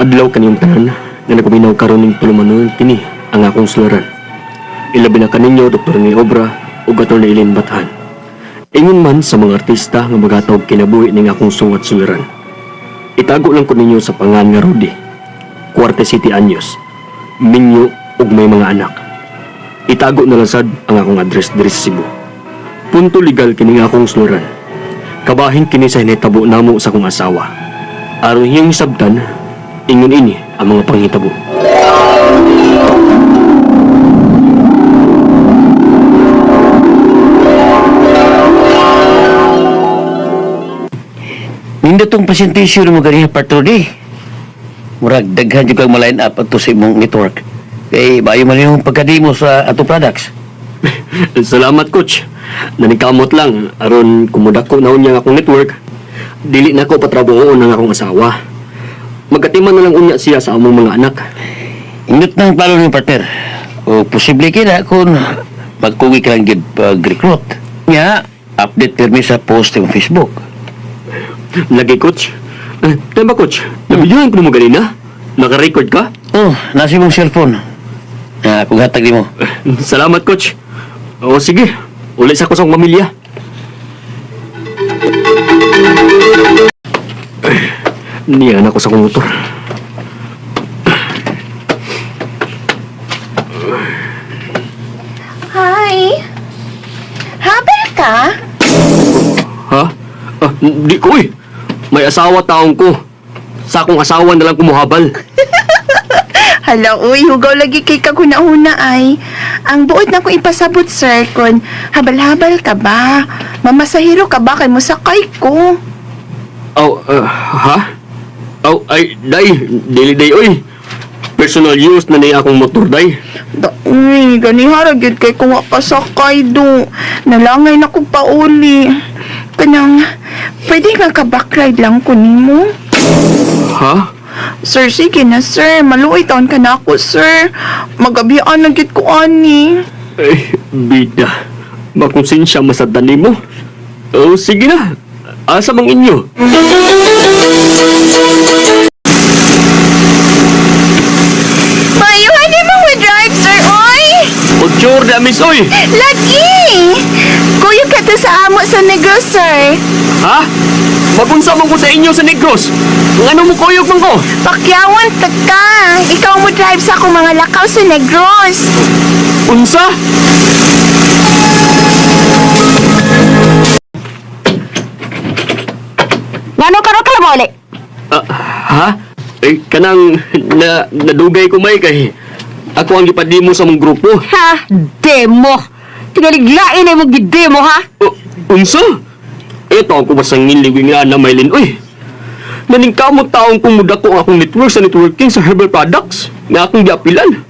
Mayo adlaw kaniyong tanan nga nagpaminaw karon ning tulumanon kini ang akong sularan. Ilabi na kaninyo Dr. ni Obra ug Dr. ni Ilin Bathan. Ingon man sa mga artista nga magatawag kinabuhi ning akong suwat sularan. Itago lang ko ninyo sa pangan nga Rudy. Cuarte City Anyos. Minyo ug may mga anak. Itago na lang sad ang akong address diri sa Cebu. Punto legal kini nga akong suluran. Kabahin kini sa hinitabo namo sa akong asawa. Aron hiyang sabtan, ingon ini ang mga panghitabo. Nindo tong presentation mo ganyan patroli. Murag daghan jud kang malain up ato sa imong network. Kay bayo man yung pagkadimo sa ato products. Salamat coach. Nanikamot lang aron kumudako na unya akong network. Dili na ko patrabaho ng akong asawa. Magkatiman na lang unya siya sa among mga anak. Indot nang plano ni partner. O posible kina kung magkuwi ka lang gid pag-recruit. Nga, update pirmi sa post ng Facebook. Lagi coach. Eh, tama coach. Nabidyohan ko mo ganina. Naka-record ka? Oh, nasa imong cellphone. Ah, kung hatag mo. Eh, Salamat coach. O sige, ulit sa kusang pamilya. Niyan ako sa motor. Hi! Habel ka? Ha? Ah, di ko eh. May asawa taong ko. Sa akong asawa na lang kumuhabal. Hala, uy, hugaw lagi kay kaguna-una ay. Ang buod na kong ipasabot, sir, kun habal-habal ka ba? Mamasahiro ka ba kay musakay ko? Aw, ah, ha? Aw, ay, day, dili day, oy. Personal use na niya akong motor, day. Da, uy, ganihara gyud kay kung kasakay do. Nalangay na ko pauli. Kanang, pwede nga ka-backride lang ko nimo? Ha? Sir, sige na, sir. Maluoy taon ka na ako, sir. Magabian na gyud ko ani. Ay, bida. Makonsensya masadan mo. Oh, sige na. Asa mang inyo? Mayuhan ni mo drive, sir, oy! Pag-sure na, miss, oy. Lagi! Kuya ka to sa amo sa negros, sir. Ha? Magunsa mo ko sa inyo sa Negros. Ang ano mo kuyog man ko? Pakyawan ta ka. Ikaw mo drive sa akong mga lakaw sa negros. Unsa? Ngano ka ro kala mo uli? Ah, ha? Eh, kanang na, nadugay ko may kay ako ang gipadimo sa mong grupo. Ha? Demo! Tinaliglain na mo demo ha? Uh, unsa? Ito ako basang ngiliwing nga na Maylin. Uy, naning kamot taong kumuda ko akong network sa networking sa herbal products nga akong giapilan.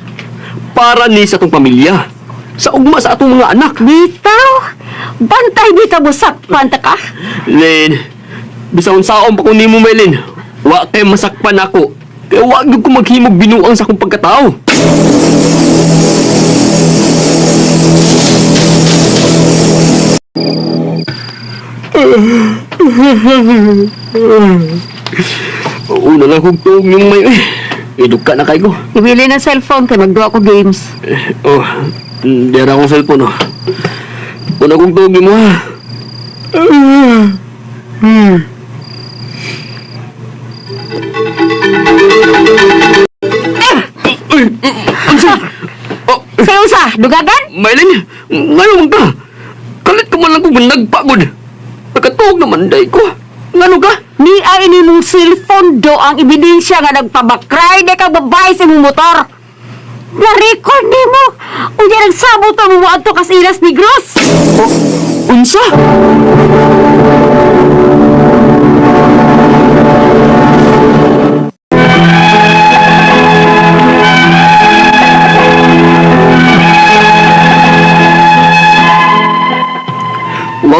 Para ni sa atong pamilya. Sa ugma sa atong mga anak. Bitaw! Bantay bitaw mo sakpan ta ka? Len, bisaon saon pa ko nimo Maylin. Wa kay masakpan ako. Kaya wag ko maghimog binuang sa akong pagkatao. Una lang kong tuog yung may... Iduka na kayo ko. Ibili ng cellphone kay magduwa ko games. Oh, dira akong cellphone oh. Una kong tuog mo ha. Uy, Sa usa, dugagan? Maylin, ngano man ka? Kalit ka man lang kung nagpagod. Nakatuog naman day ko. Ngano ka? Ni ay ini mong cellphone do ang ebidensya nga nagpabakray na ka babae sa imong motor. Na-record ni mo. Unya nagsabot ang mo adto kas ilas ni Gross. Unsa?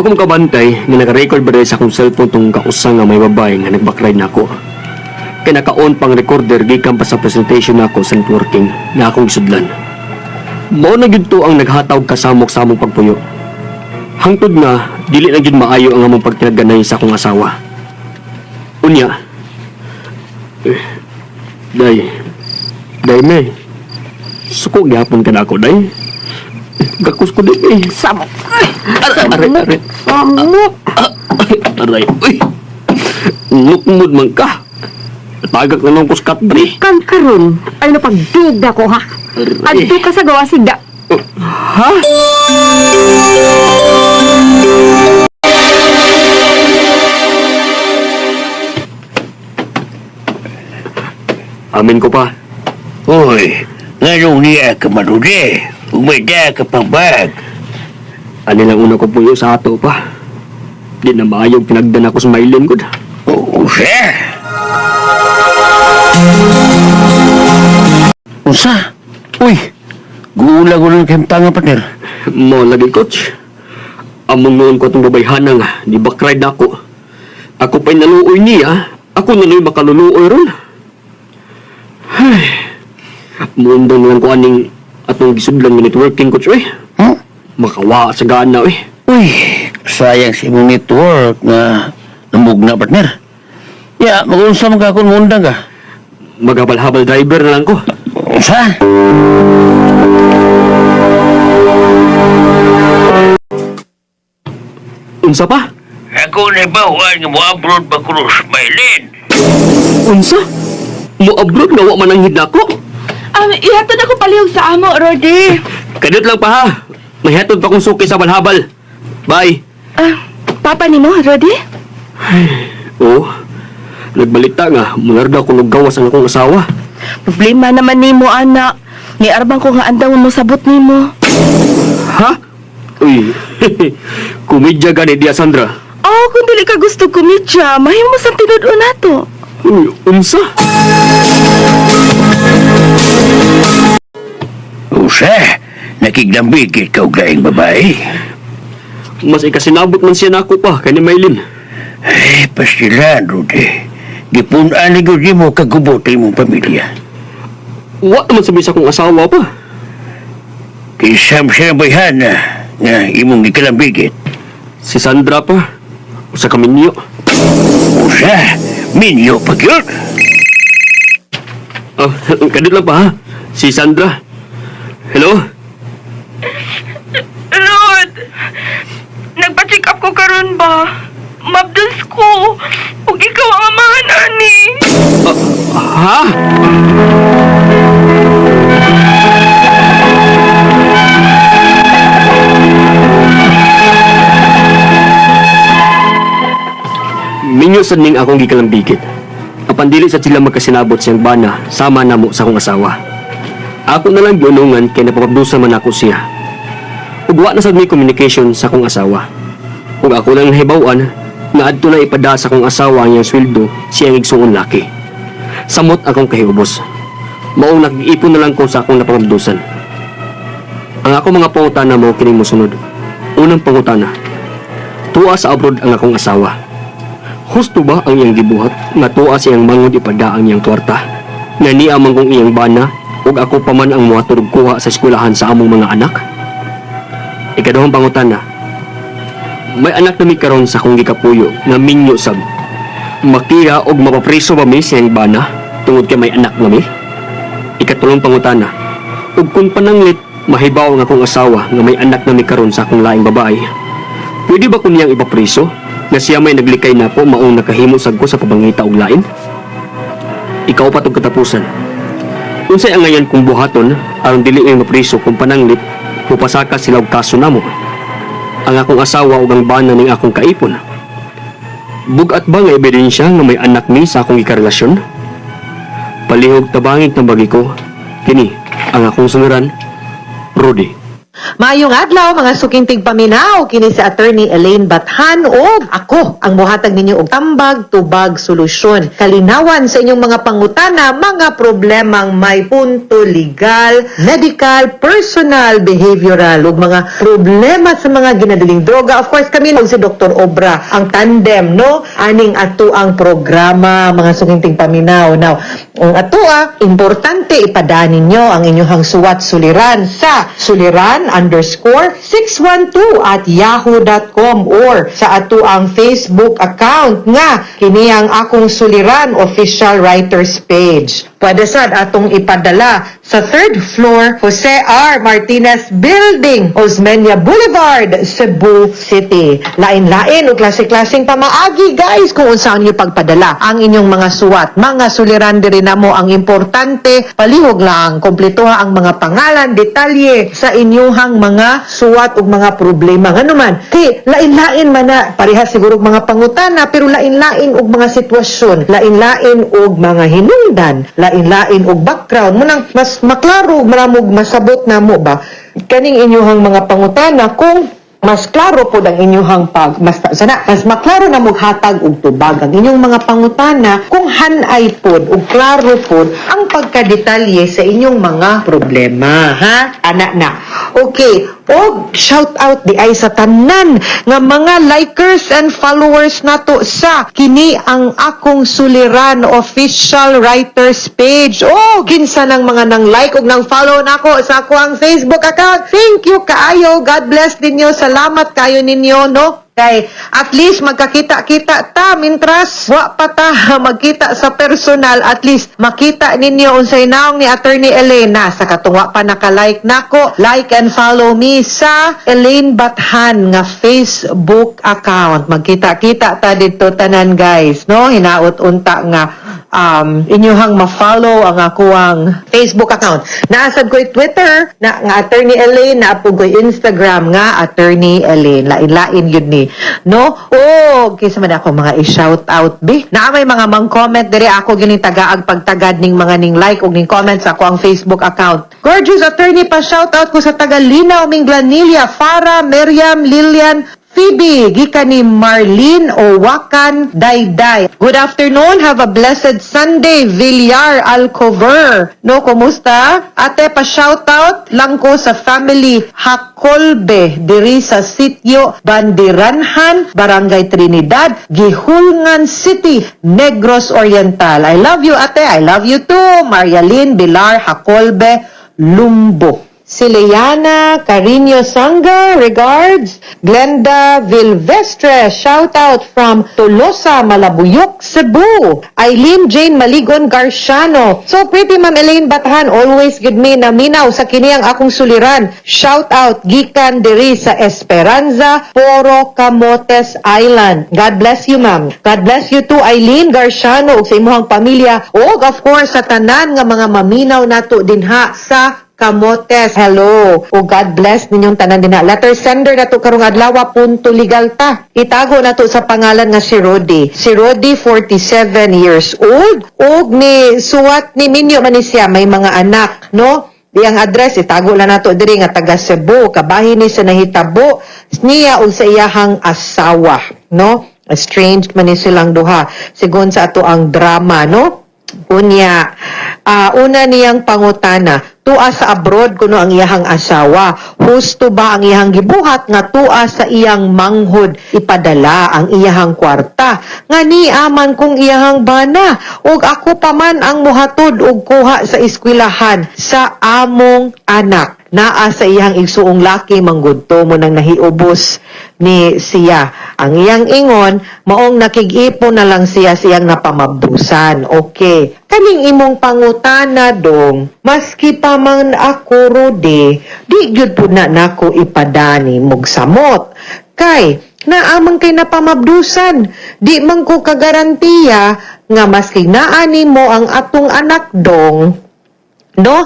Huwag kong kabantay nga naka-record ba sa akong cellphone tong kausa nga may babae nga nagbakride na ako. Kaya pang recorder gikan pa sa presentation nako sa networking nga akong isudlan. Mao na gyud to ang naghatawag kasamok-samok pagpuyo. Hangtod nga dili na gyud maayo ang among pagtinaganay sa akong asawa. Unya, eh, Day. Day, may. Suko gyapon ka na ako, day. Gakus ko, day, may. Samok. Aray, aray, aray. Samok. Aray, uy. Nukmud man ka. Tagak na lang ko sa katbri. Kan karon ay napagduga ko ha. Adto ka sa gawa sigda. Ha? Amin ko pa. Uy, ngayong niya ka manudi. Umida ka pang bag. Ano lang una ko puyo sa ato pa. Di na maayong pinagdan ako sa mailin ko. Oo, siya. Unsa? Uy, gula ko ng kempanga, partner. Mo lagi coach. Among noon ko itong babayhanang di ba cried na ako. Ako pa'y naluoy niya. Ako naluoy makaluluoy ron. Ay. Mundang lang ko aning atong gisudlan nga networking coach eh. Huh? Makawa sa gana eh. Uy, sayang si imong network na namug na, partner. Ya, mag-unsa man ka kung mundang ka. Maghabal-habal driver na lang ko. Unsa? Unsa pa? Ako na bawan nga mo abroad ba krus, Maylin? Unsa? Mo abroad nga wa man ang hidako? Um, ihatod ako palihog sa amo, Rodi. Kadot lang pa ha. Mahihatod pa kong suki sa balhabal. Bye. Ah, papa ni mo, Rodi? Oo. Nagbalita nga, mularda ko gawas ang akong asawa. Problema naman ni mo, anak. Ni arbang ko nga andang mo sabot ni mo. Ha? Uy, kumidya gani dia Sandra. Oh, kung dili ka gusto kumidya, mahimo sa tinud-o nato. Uy, unsa? Usa, nakiglambigit ka og laing babae. Mas ikasinabot man siya nako pa, kani Maylin. Ay, pasilan, Rudy. Gipunan ni Gudi mo kagubote mong pamilya. Wa naman sabi sa akong asawa pa. Kisam siya bayhan na nga imong ikalambigit. Si Sandra pa. Usa kami niyo. Usa, minyo pag yun. Oh, kadot lang pa ha. Si Sandra. Hello? Rod, nagpa-check up ko karon ba? Mabdos ko. Ug ikaw ang amahan, ani. Ha? Minyo sad ning akong gikalambigit. Apan dili sa sila magkasinabot siyang bana sama namo sa akong asawa. Ako na lang giunungan kay napapabdusa man ako siya. Ug wa na sad may communication sa akong asawa. Ug ako lang nahibaw-an nga adto na ipada sa akong asawa ang iyang sweldo siyang igsuon laki. Samot akong kahibos. Maong nag-iipon na lang ko sa akong napangabdusan. Ang ako mga pangutana mo kini mo sunod. Unang pangutana. Tuwa sa abroad ang akong asawa. Husto ba ang iyang gibuhat nga tuwa siyang mangod ipada ang iyang kwarta? Na ni amang kong iyang bana ug ako pa man ang muhatod og kuha sa eskwelahan sa among mga anak? Ikaduhang pangutana. May anak na karon sa akong gikapuyo nga minyo sab makira og mapapriso ba mi siyang bana tungod kay may anak na mi? Ikatulong pangutana. Ug kung pananglit mahibaw ang akong asawa nga may anak na mi karon sa akong laing babae. Pwede ba ko niyang ipapriso na siya may naglikay na po maong nakahimo sad ko sa pabangita og lain? Ikaw pa tong katapusan. Unsay ang ngayon kung buhaton aron dili ay mapriso kung pananglit mupasaka sila og kaso namo. Ang akong asawa ug ang bana ning akong kaipon. Bugat ba nga ebidensya nga may anak ni sa akong ikarelasyon? Palihog tabangit na bagi ko. Kini, ang akong sungaran, Rudy. Maayong adlaw mga suking tigpaminaw kini si attorney Elaine Bathan o ako ang muhatag ninyo og tambag tubag solusyon. Kalinawan sa inyong mga pangutana, mga problemang may punto legal, medical, personal, behavioral ug mga problema sa mga ginadaling droga. Of course kami og si Dr. Obra ang tandem no aning ato ang programa mga suking tigpaminaw. Now, Ang atua, importante ipadaan ninyo ang inyong suwat suliran sa suliran underscore 612 at yahoo.com or sa ato ang Facebook account nga kini ang akong suliran official writers page. Pwede sad atong ipadala sa third floor Jose R. Martinez Building, Osmeña Boulevard, Cebu City. Lain-lain o klase-klaseng pamaagi guys kung unsaon niyo pagpadala ang inyong mga suwat. Mga suliran diri na mo ang importante, palihog lang, kompletuha ang mga pangalan, detalye sa inyuhang mga suwat ug mga problema. Nga naman, kay lain-lain man na, parehas siguro mga pangutana, pero lain-lain og mga sitwasyon, lain-lain og mga hinungdan, lain-lain og background. Munang mas maklaro, maramog masabot na mo ba? Kaning inyuhang mga pangutana kung mas klaro po ang inyong pag mas sana mas maklaro na maghatag og tubag ang inyong mga pangutana kung hanay pod ug klaro pod ang pagkadetalye sa inyong mga problema ha? Ana na. Okay og shout out di ay sa tanan nga mga likers and followers nato sa kini ang akong suliran official writers page. Oh kinsa nang mga nang like ug nang follow nako sa ako ang Facebook account. Thank you kaayo. God bless ninyo. Salamat kayo ninyo no kay at least magkakita-kita ta mintras wa pa ta magkita sa personal at least makita ninyo unsay naong ni attorney Elena sa katungwa pa naka-like nako like and follow me sa Elaine Bathan nga Facebook account magkita-kita ta dito tanan guys no hinaot unta nga um, inyohang ma-follow ang ako ang Facebook account. Naasad ko Twitter na nga Attorney Elaine, naapog ko Instagram nga Attorney Elaine. Lain-lain yun ni. No? Oh, kisa man ako mga i-shout out bi. Na may mga mang comment diri ako gining tagaag pagtagad ning mga ning like ug ning comments ako ang Facebook account. Gorgeous Attorney pa shout out ko sa taga Linaw Minglanilla, Farah, Miriam, Lilian, Phoebe, gikan ni Marlene Owakan Dayday. Good afternoon, have a blessed Sunday, Villar Alcover. No, kumusta? Ate, pa-shoutout lang ko sa family Hakolbe, diri sa sitio Bandiranhan, Barangay Trinidad, Gihulngan City, Negros Oriental. I love you, ate. I love you too. Marialyn Bilar Hakolbe, Lumbo. Si Leana Carino Sanga, regards. Glenda Vilvestre, shout out from Tolosa, Malabuyok, Cebu. Eileen Jane Maligon Garciano. So pretty Ma'am Elaine Batahan, always good me na minaw sa kini ang akong suliran. Shout out gikan diri sa Esperanza, Poro Camotes Island. God bless you ma'am. God bless you too Eileen Garciano ug sa imuhang pamilya ug of course sa tanan nga mga maminaw nato dinha sa Kamotes, hello. O God bless ninyong tanan din na. Letter sender na to karong adlaw punto legal ta. Itago na to sa pangalan nga si Rodi. Si Rodi 47 years old. Og ni suwat ni Minyo man siya may mga anak, no? Di ang address itago lang nato diri nga taga Cebu, kabahin ni sa nahitabo niya og sa iyahang asawa, no? Estranged man ni silang duha. Sigon sa ato ang drama, no? Unya, ah, una niyang pangutana, tua sa abroad kuno ang iyahang asawa. Husto ba ang iyahang gibuhat nga tua sa iyang manghod ipadala ang iyahang kwarta? Nga ni aman kong iyahang bana ug ako pa man ang muhatod og kuha sa eskwelahan sa among anak naa sa iyang igsuong laki manggudto mo nang nahiubos ni siya. Ang iyang ingon, maong nakig-ipo na lang siya siyang napamabdusan. Okay. Kaning imong pangutana dong, maski pa man ako rode, di gyud po na nako ipadani mog samot. Kay, naamang kay napamabdusan, di man ko kagarantiya nga maski naani mo ang atong anak dong, no?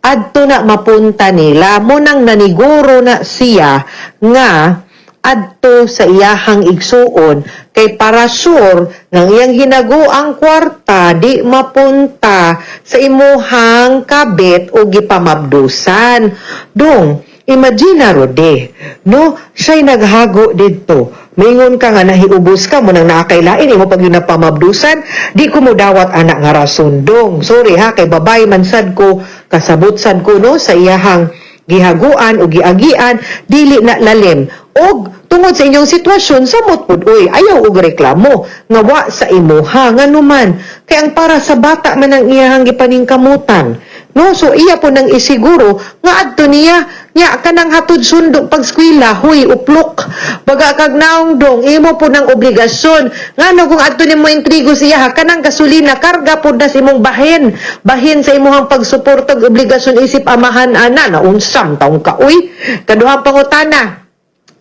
adto na mapunta nila mo nang naniguro na siya nga adto sa iyahang igsuon kay para sure ng iyang hinago ang kwarta di mapunta sa imuhang kabit o gipamabdusan. Dong imagine rode no? Siya'y naghago didto Mingon ka nga nahiubos ka mo nang nakakailain imo pag yun napamabdusan di ko mo dawat anak nga rason dong. Sorry ha? Kay babay man sad ko kasabot sad ko no? Sa iyahang gihaguan o giagian dili na lalim. Og tungod sa inyong sitwasyon samot pud uy ayaw og reklamo nga wa sa imuha nga numan kay ang para sa bata man ang iyahang gipaningkamutan. No? So iya po nang isiguro nga adto niya nya kanang hatod sundo pag skwela huy uplok baga kag naong dong imo po ng obligasyon. Ngano kung adto nimo intrigo siya ha kanang gasolina karga pod na sa imong bahin. Bahin sa imong pagsuporta og obligasyon isip amahan ana na unsam taong ka uy. Kaduhang pangutana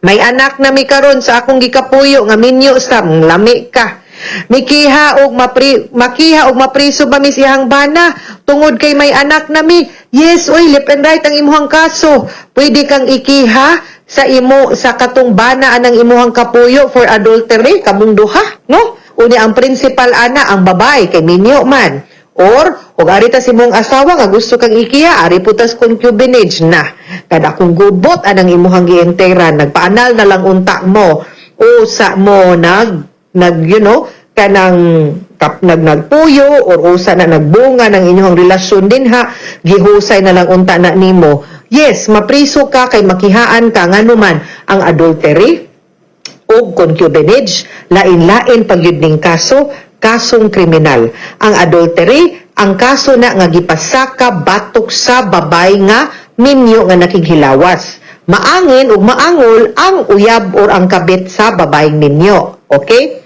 may anak na mi karon sa akong gikapuyo nga minyo sam lami ka. Mikiha og mapri makiha og mapriso ba mi siyang bana tungod kay may anak na mi. Yes, oy, left and right ang imuhang kaso. Pwede kang ikiha sa imo sa katong bana anang imuhang kapuyo for adultery kamong duha, no? Uni ang principal ana ang babae kay minyo man. Or, kung ari ta si mong asawa nga gusto kang ikiya, ari putas concubinage na. Kada kung gubot anang imuhang gienteran, nagpaanal na lang unta mo, o sa mo nag, nag, you know, kanang kap, nag, nagpuyo, or usa na nagbunga ng inyong relasyon din ha, gihusay na lang unta na nimo. Yes, mapriso ka kay makihaan ka nga naman ang adultery, o concubinage, lain-lain pagyud ning kaso, kasong kriminal. Ang adultery, ang kaso na nga gipasaka batok sa babay nga minyo nga nakighilawas. Maangin ug maangol ang uyab or ang kabit sa babayng ninyo. Okay?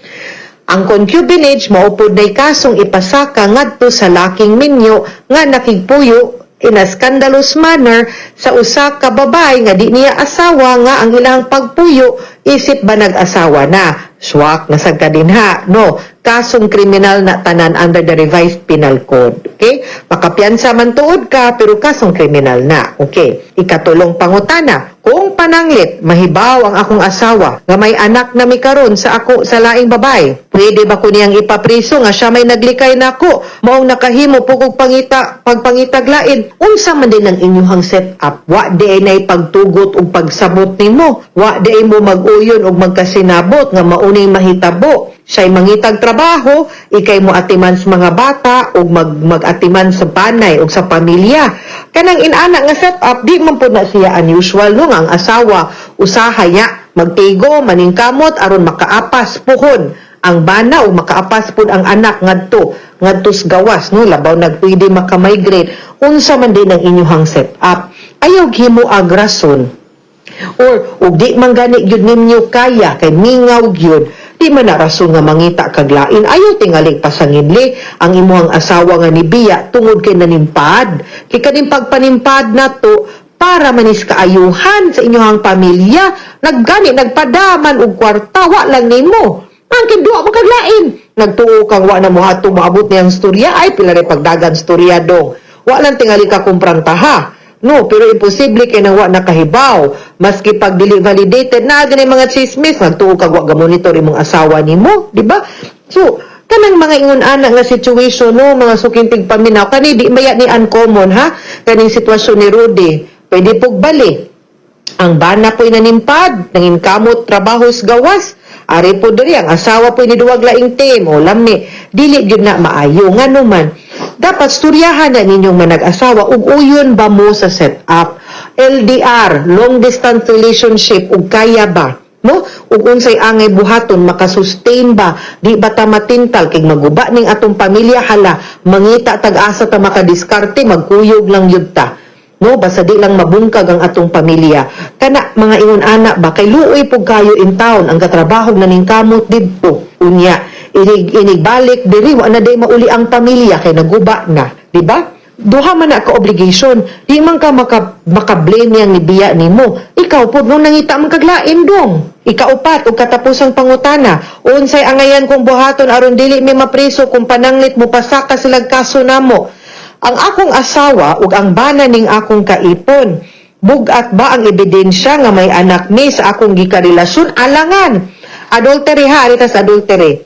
Ang concubinage maupod nay kasong ipasaka ngadto sa laking minyo nga nakigpuyo in a scandalous manner sa usa ka babay nga di niya asawa nga ang ilang pagpuyo isip ba nag-asawa na swak na sad ka din ha no kasong kriminal na tanan under the revised penal code okay? Makapiyansa man tuod ka pero kasong kriminal na okay? Ikatulong pangutana kung pananglit mahibaw ang akong asawa nga may anak na mi karon sa ako sa laing babay pwede ba ko niyang ipapriso nga siya may naglikay nako maong nakahimo pugog pangita pagpangitaglain unsa man din ang inyong set up wa di nay pagtugot ug pagsabot nimo. Wa di mo mag-uyon ug magkasinabot nga mauning mahitabo siya'y mangitag trabaho, ikay mo atiman sa mga bata, ug mag, mag-atiman sa panay, ug sa pamilya. Kanang inana nga setup, di man po na siya unusual no, nga ang asawa, usahaya, magtigo, maningkamot, aron makaapas puhon ang bana o makaapas pud ang anak ngadto ngadtos gawas no? Labaw nagpwede makamigrate. Unsa man din ang inyong setup? Ayaw himo agrason or ug di man gani gyud ninyo kaya kay mingaw gyud di man na rason nga mangita kag lain. Ayaw tingaling pasanginli ang imuhang asawa nga ni Biya tungod kay nanimpad. Kay kaning pagpanimpad nato para manis kaayuhan sa inyong pamilya naggani nagpadaman og kwarta wa lang nimo. Ang kinduwa mo kag lain. Nagtuo kang wa na mo hato maabot niyang storya ay pila rin pagdagan storya dong wa lang tingali ka kumprantaha No, pero imposible kay nang wa nakahibaw. Maski pag dili validated na ganay mga chismis, nagtuo kag wa monitor imong asawa nimo, di ba? So, kanang mga ingon ana nga situation no, mga sukintig paminaw kani di maya ni uncommon ha. Kaning sitwasyon ni Rudy, pwede pug bali. Ang bana po'y nanimpad, nangin kamot trabaho sa gawas. Ari po diri ang asawa po'y niduwag laing team o lami. Dili gyud na maayo nga naman. Dapat storyahan na ninyong manag-asawa ug uyon ba mo sa setup. LDR, long distance relationship ug kaya ba? no ug unsay angay buhaton makasustain ba di ba ta matintal kay maguba ning atong pamilya hala mangita tag-asa ta makadiskarte magkuyog lang yud ta no basta di lang mabungkag ang atong pamilya. Kana mga ingon ana ba kay luoy pug kayo in town. Ang katrabaho na ning kamot didto. Unya inig inigbalik diri wa na day mauli ang pamilya kay naguba na. Di ba? Duha man na ka obligation. Di man ka maka maka-blame yang ni biya nimo ikaw pud nung nangita man kaglain dong. Ikaupat ug katapusang pangutana. Unsay angayan kung buhaton aron dili mi mapriso kung pananglit mo pasaka silang kaso namo ang akong asawa ug ang bana ning akong kaipon bugat ba ang ebidensya nga may anak ni sa akong gikarelasyon alangan adultery ha aritas adultery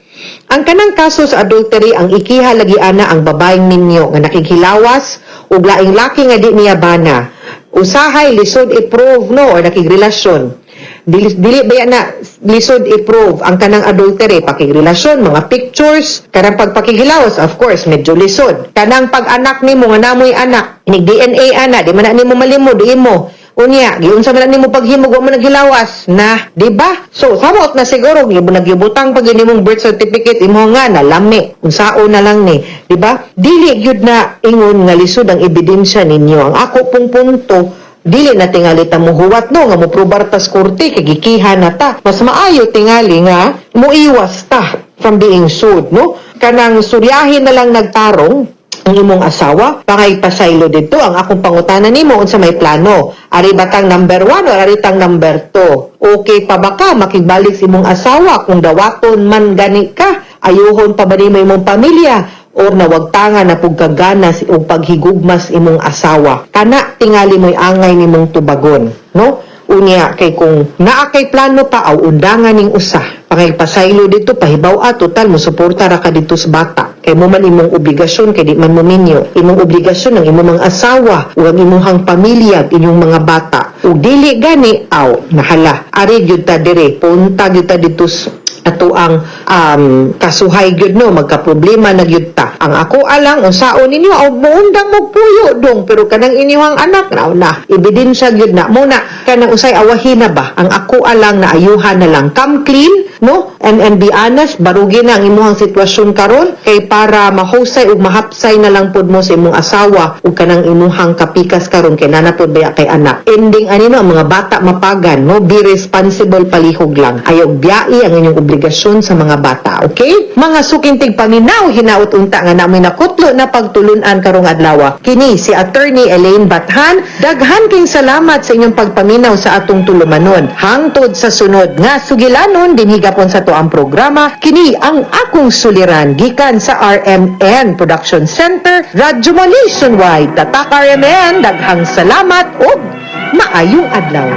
ang kanang kaso sa adultery ang ikiha lagi ana ang babaeng ninyo nga nakighilawas ug laing laki nga di niya bana. Usahay lisod i-prove no or nakigrelasyon. Dili, dili ba na lisod i-prove ang kanang adultery pakigrelasyon, mga pictures, kanang pagpakighilawas of course medyo lisod. Kanang pag-anak nimo nga namoy anak, inig DNA ana, di man nimo malimod imo Unya, giunsa man nimo paghimog wa mo naghilawas na, di ba? So, samot na siguro gibo nagyubutang pag mong birth certificate imo nga nalami. Unsao na lang ni, di ba? Dili gyud na ingon nga lisod ang ebidensya ninyo. Ang ako pong punto dili na tingali ta mo huwat no? Nga mo probar tas korte kay gikihan na ta. Mas maayo tingali nga muiwas ta from being sued no? Kanang suryahin na lang nagtarong ang imong asawa pangay pasaylo dito. Ang akong pangutanan nimo unsa may plano? Ari batang number 1 o ari tang number 2 okay pa ba ka? Makibalik sa imong asawa kung dawaton man gani ka? Ayuhon pa ba nimo imong pamilya or nawagtanga na pugkagana si og paghigugmas imong asawa. Kana tingali mo'y angay nimong tubagon no? Unya kay kung naa kay plano pa aw undangan ning usa. Pangay pasaylo dito pahibaw a total mo suporta ra ka dito sa bata. Kay mo man imong obligasyon kay di man mo minyo. Imong obligasyon ng imong mga asawa ug ang imong pamilya inyong mga bata. Ug dili gani aw nahala. Ari gyud ta dire. Punta gyud ta dito ato ang um, kasuhay gyud no magka-problema na gyud ta. Ang ako alang unsaon ninyo aw muundang mo puyo dong pero kanang inyong anak na na ebidensya gyud na. Muna kanang usay awahin na ba? Ang ako alang na ayuhan na lang. Come clean no? And and be honest barugi na ang imong sitwasyon karon. Kay para mahusay ug mahapsay na lang pud mo sa imong asawa ug kanang imong kapikas karon kay nanapod baya kay anak. Ending ani no ang mga bata mapagan no? Be responsible palihog lang. Ayaw biyai ang inyong obligasyon sa mga bata okay? Mga sukintig paminaw hinaut unta nga namoy nakutlo na pagtulunan karong adlaw. Kini si attorney Elaine Bathan daghan king salamat sa inyong pagpaminaw sa atong tulumanon. Hangtod sa sunod nga sugilanon dinhi gapon sa to ang programa kini ang akong suliran gikan sa RMN Production Center Radyo Nationwide tatak RMN daghang salamat ug maayong adlaw